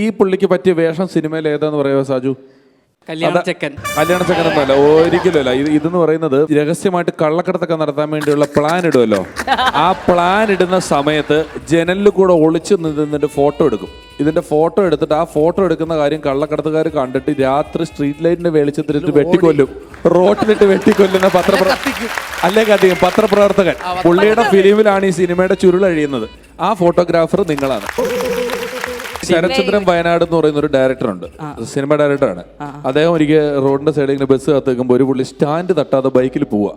ഈ പുള്ളിക്ക് പറ്റിയ വേഷം സിനിമയിൽ ഏതാന്ന് പറയുമോ സാജു? കല്യാണ ചെക്കൻ. കല്യാണ ചക്കനൊന്നുമല്ല ഒരിക്കലുമല്ല ഇത് ഇതെന്ന് പറയുന്നത് രഹസ്യമായിട്ട് കള്ളക്കടത്തൊക്കെ നടത്താൻ വേണ്ടിയുള്ള പ്ലാൻ ഇടുമല്ലോ ആ പ്ലാൻ ഇടുന്ന സമയത്ത് ജനലിൽ കൂടെ ഒളിച്ചു നിന്നിട്ട് ഫോട്ടോ എടുക്കും. ഇതിന്റെ ഫോട്ടോ എടുത്തിട്ട് ആ ഫോട്ടോ എടുക്കുന്ന കാര്യം കള്ളക്കടത്തുകാർ കണ്ടിട്ട് രാത്രി സ്ട്രീറ്റ് ലൈറ്റിന്റെ വെളിച്ചത്തിലിട്ട് വെട്ടിക്കൊല്ലും. റോട്ടിലിട്ട് വെട്ടിക്കൊല്ലുന്ന പത്രപ്ര അല്ലേ കത്തിക്കും പത്രപ്രവർത്തകൻ. പുള്ളിയുടെ ഫിലിമിലാണ് ഈ സിനിമയുടെ ചുരുളഴിയുന്നത്. ആ ഫോട്ടോഗ്രാഫർ നിങ്ങളാണ്. ശരത്ചന്ദ്രൻ വയനാട് എന്ന് പറയുന്ന ഒരു ഡയറക്ടർ ഉണ്ട് സിനിമ ഡയറക്ടറാണ്. അദ്ദേഹം ഒരിക്കൽ റോഡിന്റെ സൈഡിൽ ഇങ്ങനെ ബസ് കാത്ത് നിൽക്കുമ്പോൾ ഒരു പുള്ളി സ്റ്റാൻഡ് തട്ടാതെ ബൈക്കിൽ പോവാ.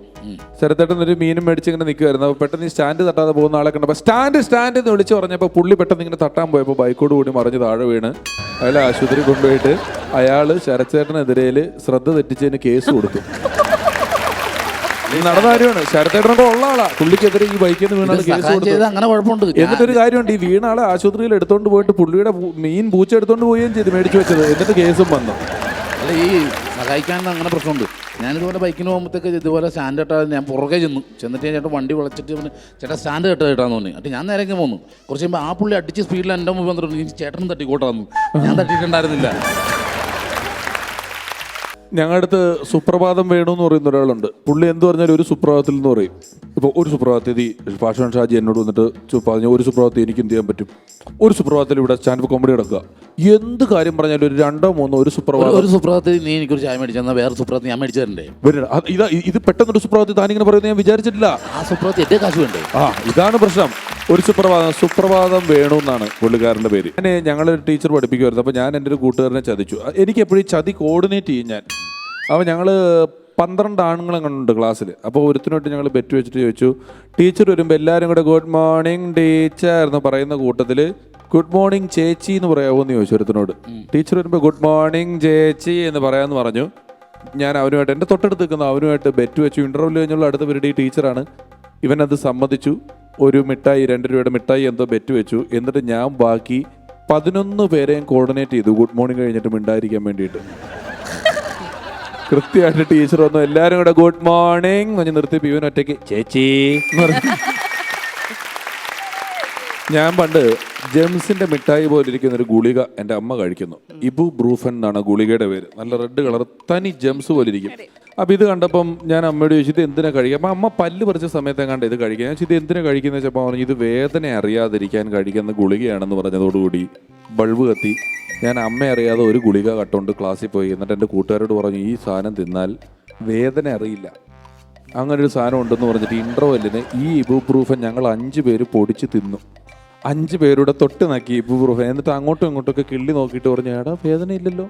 ശരത്തേട്ടൻ ഒരു മീനും മേടിച്ച് ഇങ്ങനെ നിൽക്കുമായിരുന്നു അപ്പോൾ പെട്ടെന്ന് ഈ സ്റ്റാൻഡ് തട്ടാതെ പോകുന്ന ആളെ കണ്ടപ്പോൾ സ്റ്റാൻഡ് സ്റ്റാൻഡ് എന്ന് വിളിച്ച് പറഞ്ഞപ്പോൾ പുള്ളി പെട്ടെന്ന് ഇങ്ങനെ തട്ടാൻ പോയപ്പോൾ ബൈക്കോട് കൂടി മറിഞ്ഞ് താഴെ വീണ്. അയാൾ ആശുപത്രി കൊണ്ടുപോയിട്ട് അയാൾ ശരചേട്ടനെതിരെ ശ്രദ്ധ തെറ്റിച്ചതിന് കേസ് കൊടുത്തു. നടന്ന കാര്യമാണ്. ശരത്തേട്ടനൊക്കെ ഉള്ള ആളാ. പുള്ളിക്കെതിരെ ഈ ബൈക്കിൽ നിന്ന് വീണാൽ കേസ് കൊടുത്തു അങ്ങനെ കുഴപ്പമുണ്ട്. എന്നിട്ടൊരു കാര്യമുണ്ട്. ഈ വീണ ആളെ ആശുപത്രിയിൽ എടുത്തോണ്ട് പോയിട്ട് പുള്ളിയുടെ മീൻ പൂച്ച എടുത്തോണ്ട് പോവുകയും ചെയ്തു മേടിച്ചു വെച്ചത്. എന്നിട്ട് കേസും വന്നു. അല്ല ഈ സഹായിക്കാൻ അങ്ങനെ പ്രശ്നമുണ്ട്. ഞാനിതുപോലെ ബൈക്കിന് പോകുമ്പോഴത്തേക്ക് ഇതുപോലെ സ്റ്റാൻഡ് കെട്ടാതെ ഞാൻ പുറകെ ചെന്നു. ചെന്നിട്ട് ഞാൻ ചേട്ടൻ വണ്ടി വിളച്ചിട്ട് പറഞ്ഞു ചേട്ടാ സ്റ്റാൻഡ് കെട്ടാ കേട്ടാന്ന് തോന്നി. എന്നിട്ട് ഞാൻ നേരെ ഇങ്ങ് പോന്നു. കുറച്ച് കഴിയുമ്പോൾ ആ പുള്ളി അടിച്ച് സ്പീഡിൽ എന്റെ മുമ്പ് വന്നിട്ടുണ്ട്. ചേട്ടനും തട്ടിക്കോട്ടാന്നു ഞാൻ തട്ടിയിട്ടുണ്ടായിരുന്നില്ല. ഞങ്ങളുടെ അടുത്ത് സുപ്രഭാതം വേണു എന്ന് പറയുന്ന ഒരാളുണ്ട്. പുള്ളി എന്ത് പറഞ്ഞാലും ഒരു സുപ്രഭാതത്തിൽ എന്ന് പറയും. ഇപ്പോൾ ഒരു സുപ്രഭാതത്തിൽ ഫാഷൻ ഷാജി എന്നോട് വന്നിട്ട് പറഞ്ഞു ഒരു സുപ്രഭാതത്തിൽ എനിക്ക് എന്ത് ചെയ്യാൻ പറ്റും? ഒരു സുപ്രഭാതത്തിൽ ഇവിടെ സ്റ്റാൻഡ് കോമഡി എടുക്കുക എന്ത് കാര്യം പറഞ്ഞാലും ഒരു രണ്ടോ മൂന്നോ ഒരു സുപ്രഭാതം ഒരു സുപ്രഭാതത്തിൽ നീ എനിക്കൊരു ചായ മേടിച്ചു തന്നാൽ വേറെ സുപ്രഭാതം ഞാൻ മേടിച്ചു തരണ്ടേ? വരും. അത് ഇതാ ഇത് പെട്ടെന്നൊരു സുപ്രഭാതത്തിൽ താനിങ്ങനെ പറയുന്നത് ഞാൻ വിചാരിച്ചിട്ടില്ല. ആ സുപ്രഭാതത്തിൽ എന്റെ കാശ് വേണ്ടേ? ആ ഇതാണ് പ്രശ്നം. ഒരു സുപ്രഭാതം സുപ്രഭാതം വേണു എന്നാണ് പുള്ളിക്കാരന്റെ പേര്. ഞാൻ ഞങ്ങളൊരു ടീച്ചർ പഠിപ്പിക്കുമായിരുന്നു അപ്പോൾ ഞാൻ എന്റെ ഒരു കൂട്ടുകാരനെ ചതിച്ചു. എനിക്ക് എപ്പോഴും ചതി കോർഡിനേറ്റ് ചെയ്യും ഞാൻ. അപ്പോൾ ഞങ്ങൾ പന്ത്രണ്ട് ആണുങ്ങളും കണ്ടുണ്ട് ക്ലാസ്സിൽ അപ്പോൾ ഒരുത്തിനോട്ട് ഞങ്ങൾ ബെറ്റ് വെച്ചിട്ട് ചോദിച്ചു ടീച്ചർ വരുമ്പോൾ എല്ലാവരും കൂടെ ഗുഡ് മോർണിംഗ് ടീച്ചർ എന്ന് പറയുന്ന കൂട്ടത്തിൽ ഗുഡ് മോർണിംഗ് ചേച്ചി എന്ന് പറയാമോ എന്ന് ചോദിച്ചു ഒരുത്തിനോട്. ടീച്ചർ വരുമ്പോൾ ഗുഡ് മോർണിംഗ് ചേച്ചി എന്ന് പറയാമെന്ന് പറഞ്ഞു. ഞാൻ അവനുമായിട്ട് എന്റെ തൊട്ടടുത്ത് നിൽക്കുന്ന അവനുമായിട്ട് ബെറ്റ് വെച്ചു. ഇന്റർവ്യൂ കഴിഞ്ഞുള്ള അടുത്ത പേരുടെ ഈ ടീച്ചറാണ് ഇവനത് സമ്മതിച്ചു. ഒരു മിഠായി രണ്ട് രൂപയുടെ മിഠായി എന്തോ ബെറ്റ് വെച്ചു. എന്നിട്ട് ഞാൻ ബാക്കി പതിനൊന്ന് പേരെയും കോർഡിനേറ്റ് ചെയ്തു. ഗുഡ് മോർണിംഗ് കഴിഞ്ഞിട്ട് മിണ്ടായിരിക്കാൻ വേണ്ടിയിട്ട്. കൃത്യമായിട്ട് ടീച്ചർ വന്നു. എല്ലാരും കൂടെ ഗുഡ് മോർണിംഗ് എന്ന് നിർത്തി പിവൻ ഒറ്റയ്ക്ക്. ചേച്ചി. ഞാൻ പണ്ട് ജെംസിന്റെ മിഠായി പോലെ ഇരിക്കുന്ന ഒരു ഗുളിക എന്റെ അമ്മ കഴിക്കുന്നു. ഇബു ബ്രൂഫൻ എന്നാണ് ഗുളികയുടെ പേര്. നല്ല റെഡ് കളർ തനി ജെംസ് പോലെ ഇരിക്കും. അപ്പൊ ഇത് കണ്ടപ്പം ഞാൻ അമ്മയോട് ചോദിച്ചു ഇത് എന്തിനാ കഴിക്കുക? അപ്പൊ അമ്മ പല്ല് പറിച്ച സമയത്ത് കണ്ട ഇത് കഴിക്കുക. ഞാൻ ഇത് എന്തിനാ കഴിക്കുന്നത്? വെച്ചപ്പോൾ പറഞ്ഞു ഇത് വേദന അറിയാതിരിക്കാൻ കഴിക്കുന്ന ഗുളികയാണെന്ന് പറഞ്ഞതോടുകൂടി ബൾബ് കത്തി. ഞാൻ അമ്മ അറിയാതെ ഒരു ഗുളിക കട്ടുകൊണ്ട് ക്ലാസ്സിൽ പോയി. എന്നിട്ട് എന്റെ കൂട്ടുകാരോട് പറഞ്ഞു ഈ സാധനം തിന്നാൽ വേദന അറിയില്ല. അങ്ങനെ ഒരു സാധനം ഉണ്ടെന്ന് പറഞ്ഞിട്ട് ഇന്റർവെല്ലിന് ഈ ഇബു പ്രൂഫ് ഞങ്ങൾ അഞ്ച് പേര് പൊടിച്ച് തിന്നു. അഞ്ച് പേരുടെ തൊട്ട് നക്കി ഇബു എന്നിട്ട് അങ്ങോട്ടും ഇങ്ങോട്ടൊക്കെ കിള്ളി നോക്കിയിട്ട് പറഞ്ഞു ഏടാ വേദന ഇല്ലല്ലോ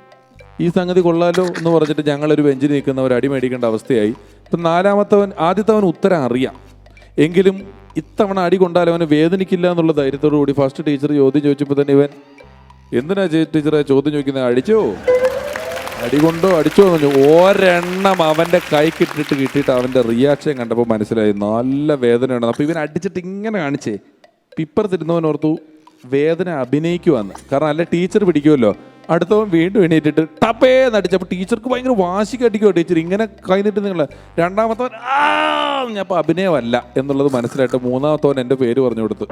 ഈ സംഗതി കൊള്ളാലോ എന്ന് പറഞ്ഞിട്ട് ഞങ്ങളൊരു ബെഞ്ചിൽ നിൽക്കുന്നവർ അടിമേടിക്കേണ്ട അവസ്ഥയായി. ഇപ്പം നാലാമത്തവൻ ആദ്യത്തവൻ ഉത്തരം അറിയാം. എങ്കിലും ഇത്തവണ അടി കൊണ്ടാൽ അവന് വേദനിക്കില്ല എന്നുള്ള ധൈര്യത്തോടു കൂടി ഫസ്റ്റ് ടീച്ചർ ചോദ്യം ചോദിച്ചപ്പോൾ തന്നെ ഇവൻ എന്തിനാ ടീച്ചറെ ചോദ്യം ചോദിക്കുന്നത് അടിച്ചോ? അടി കൊണ്ടോ അടിച്ചോ? എന്ന് പറഞ്ഞു. ഒരെണ്ണം അവന്റെ കൈക്കിട്ടിട്ട് കിട്ടിയിട്ട് അവന്റെ റിയാക്ഷൻ കണ്ടപ്പോൾ മനസ്സിലായി നല്ല വേദനയാണ്. അപ്പോൾ ഇവൻ അടിച്ചിട്ട് ഇങ്ങനെ കാണിച്ചേ പിപ്പറത്തിരുന്നവൻ ഓർത്തു വേദന അഭിനയിക്കുവാന്ന്. കാരണം അല്ല ടീച്ചർ പിടിക്കുമല്ലോ അടുത്തവൻ വീണ്ടും എണീറ്റിട്ട് ടപ്പേന്ന് അടിച്ചപ്പോൾ ടീച്ചർക്ക് ഭയങ്കര വാശിക്ക് അടിക്കുമോ ടീച്ചർ ഇങ്ങനെ കഴിഞ്ഞിട്ട് നിങ്ങൾ രണ്ടാമത്തവൻ ആ ഞാൻ അപ്പോൾ അഭിനയമല്ല എന്നുള്ളത് മനസ്സിലായിട്ട് മൂന്നാമത്തവൻ എന്റെ പേര് പറഞ്ഞു കൊടുത്തു.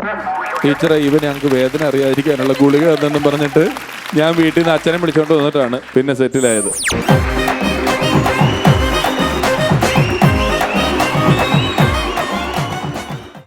ടീച്ചറെ ഇവൻ ഞങ്ങൾക്ക് വേദന അറിയാതിരിക്കാനുള്ള ഗുളിക എന്നെന്നും പറഞ്ഞിട്ട് ഞാൻ വീട്ടിൽ നിന്ന് അച്ഛനെ വിളിച്ചുകൊണ്ട് വന്നിട്ടാണ്. പിന്നെ സെറ്റിലായത്